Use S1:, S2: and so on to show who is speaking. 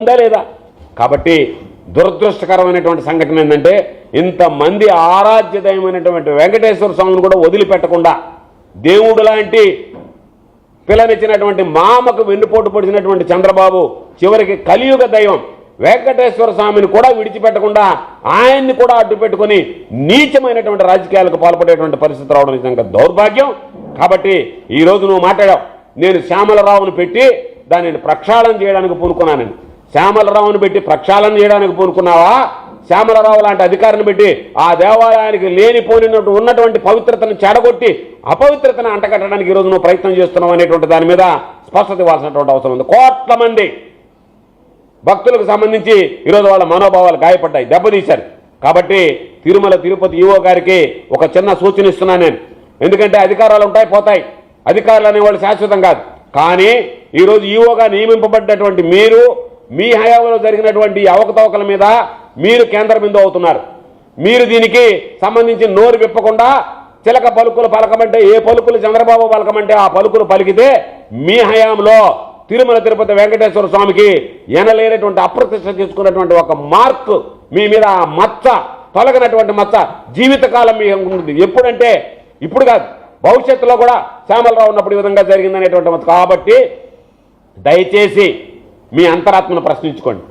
S1: ఉందా లేదా? కాబట్టి దురదృష్టకరమైనటువంటి సంఘటన ఏంటంటే ఇంతమంది ఆరాధ్యదయమైనటువంటి వెంకటేశ్వర స్వామిని కూడా వదిలిపెట్టకుండా దేవుడు లాంటి పిల్లనిచ్చినటువంటి మామకు వెన్నుపోటు పొడిచినటువంటి చంద్రబాబు చివరికి కలియుగ దైవం వెంకటేశ్వర స్వామిని కూడా విడిచిపెట్టకుండా ఆయన్ని కూడా అడ్డు పెట్టుకొని నీచమైనటువంటి రాజకీయాలకు పాల్పడేటువంటి పరిస్థితి రావడం నిజంగా దౌర్భాగ్యం. కాబట్టి ఈ రోజు నువ్వు మాట్లాడావు నేను శ్యామలరావును పెట్టి దానిని ప్రక్షాళన చేయడానికి పూనుకున్నానని. శ్యామలరావును పెట్టి ప్రక్షాళన చేయడానికి పూనుకున్నావా? శ్యామలరావు లాంటి అధికారిని పెట్టి ఆ దేవాలయానికి లేనిపోయినట్టు ఉన్నటువంటి పవిత్రతను చెడగొట్టి అపవిత్రతను అంటగట్టడానికి ఈరోజు నువ్వు ప్రయత్నం చేస్తున్నావు అనేటువంటి దాని మీద స్పష్టత ఇవ్వాల్సినటువంటి అవసరం ఉంది. కోట్ల మంది భక్తులకు సంబంధించి ఈరోజు వాళ్ళ మనోభావాలు గాయపడ్డాయి దెబ్బతీశారు. కాబట్టి తిరుమల తిరుపతి ఈవో గారికి ఒక చిన్న సూచన ఇస్తున్నాను నేను. ఎందుకంటే అధికారాలు ఉంటాయి పోతాయి. అధికారులు అనేవాళ్ళు శాశ్వతం కాదు. కానీ ఈరోజు ఈవోగా నియమింపబడ్డటువంటి మీరు మీ హయాంలో జరిగినటువంటి అవకతవకల మీద మీరు కేంద్ర బిందువు అవుతున్నారు. మీరు దీనికి సంబంధించి నోరు విప్పకుండా చిలక పలుకులు పలకమంటే ఏ పలుకులు చంద్రబాబు పలకమంటే ఆ పలుకులు పలికితే మీ హయాంలో తిరుమల తిరుపతి వెంకటేశ్వర స్వామికి ఎనలేనటువంటి అప్రతిష్ట తీసుకున్నటువంటి ఒక మార్క్ మీ మీద ఆ మచ్చ తొలగినటువంటి మచ్చ జీవితకాలం మీ ఉంటుంది ఎప్పుడంటే ఇప్పుడు కాదు. భవిష్యత్తులో కూడా శ్యామలరావు ఉన్నప్పుడు ఈ విధంగా జరిగిందనేటువంటి మచ్చ. కాబట్టి దయచేసి మీ అంతరాత్మను ప్రశ్నించుకోండి.